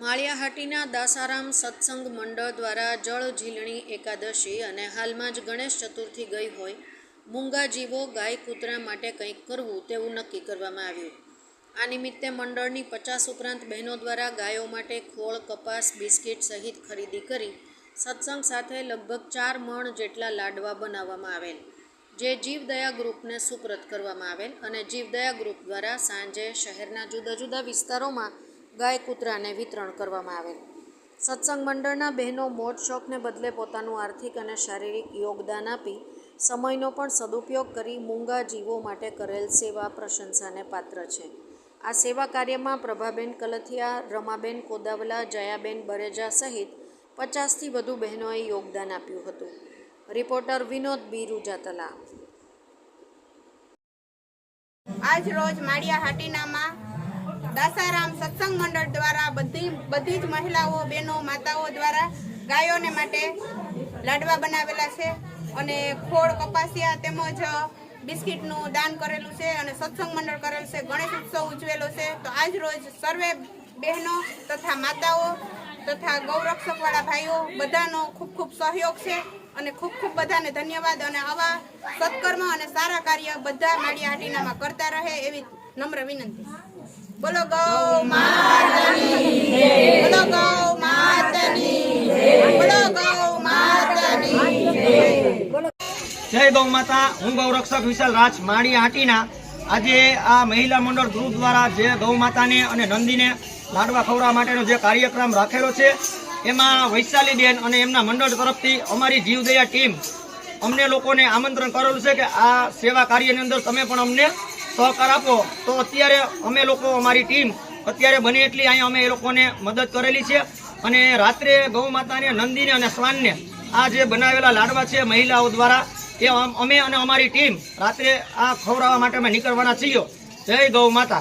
માળિયાહાટીના દાસારામ સત્સંગ મંડળ દ્વારા જળ ઝીલણી એકાદશી અને હાલમાં જ ગણેશ ચતુર્થી ગઈ હોય મૂંગા જીવો ગાય કૂતરા માટે કંઈક કરવું તેવું નક્કી કરવામાં આવ્યું. આ નિમિત્તે મંડળની પચાસ ઉપરાંત બહેનો દ્વારા ગાયો માટે ખોળ, કપાસ, બિસ્કિટ સહિત ખરીદી કરી સત્સંગ સાથે લગભગ ચાર મણ જેટલા લાડવા બનાવવામાં આવેલ, જે જીવદયા ગ્રુપને સુપ્રત કરવામાં આવેલ અને જીવદયા ગ્રુપ દ્વારા સાંજે શહેરના જુદા જુદા વિસ્તારોમાં ગાય કૂતરાને વિતરણ કરવામાં આવેલ. સત્સંગ મંડળના બહેનો મોજ શોખને બદલે પોતાનું આર્થિક અને શારીરિક યોગદાન આપી સમયનો પણ સદુપયોગ કરી મૂંગા જીવો માટે કરેલ સેવા પ્રશંસાને પાત્ર છે. આ સેવા કાર્યમાં પ્રભાબેન કલથિયા, રમાબેન કોદાવલા, જયાબેન બરેજા સહિત પચાસથી વધુ બહેનોએ યોગદાન આપ્યું હતું. રિપોર્ટર વિનોદ બી રૂજાતલા આજ રોજ માળિયા હાટીનામાં દાસારામ સત્સંગ મંડળ દ્વારા બધી બધી જ મહિલાઓ, બહેનો, માતાઓ દ્વારા ગાયોને માટે લાડવા બનાવેલા છે અને ખોળ, કપાસિયા તેમજ બિસ્કિટનું દાન કરેલું છે અને સત્સંગ મંડળ કરેલું છે. ગણેશ ઉત્સવ ઉજવેલો છે. તો આજ રોજ સર્વે બહેનો તથા માતાઓ તથા ગૌરક્ષકવાળા ભાઈઓ બધાનો ખૂબ ખૂબ સહયોગ છે અને ખૂબ ખૂબ બધાને ધન્યવાદ અને આવા સત્કર્મ અને સારા કાર્ય બધા માળિયા હાટીનામાં કરતા રહે એવી નમ્ર વિનંતી. બોલો, ગૌ માતાની બોલો, ગૌ માતાની બોલો, ગૌ માતાની જય. ગૌ માતા. હું ગૌરક્ષક વિશાલ રાજ માળી હાટીના. આજે આ મહિલા મંડળ ગ્રુપ દ્વારા જે ગૌ માતાને અને નંદીને લાડવા ખવડાવવા માટેનો જે કાર્યક્રમ રાખેલો છે, એમાં વૈશાલીબેન અને એમના મંડળ તરફથી અમારી જીવદયા ટીમ અમને લોકોને આમંત્રણ કરેલું છે કે આ સેવા કાર્યની અંદર તમે પણ અમને સહકાર આપો, તો અત્યારે અમે લોકો, અમારી ટીમ અત્યારે બને એટલી અહીંયા અમે એ લોકોને મદદ કરેલી છે. અને રાત્રે ગૌ માતાને નંદીને અને શ્વાનને આ જે બનાવેલા લાડવા છે મહિલાઓ દ્વારા, એ અમ- અને અમારી ટીમ રાત્રે આ ખવડાવવા માટે અમે નીકળવાના છીએ. જય ગૌ માતા.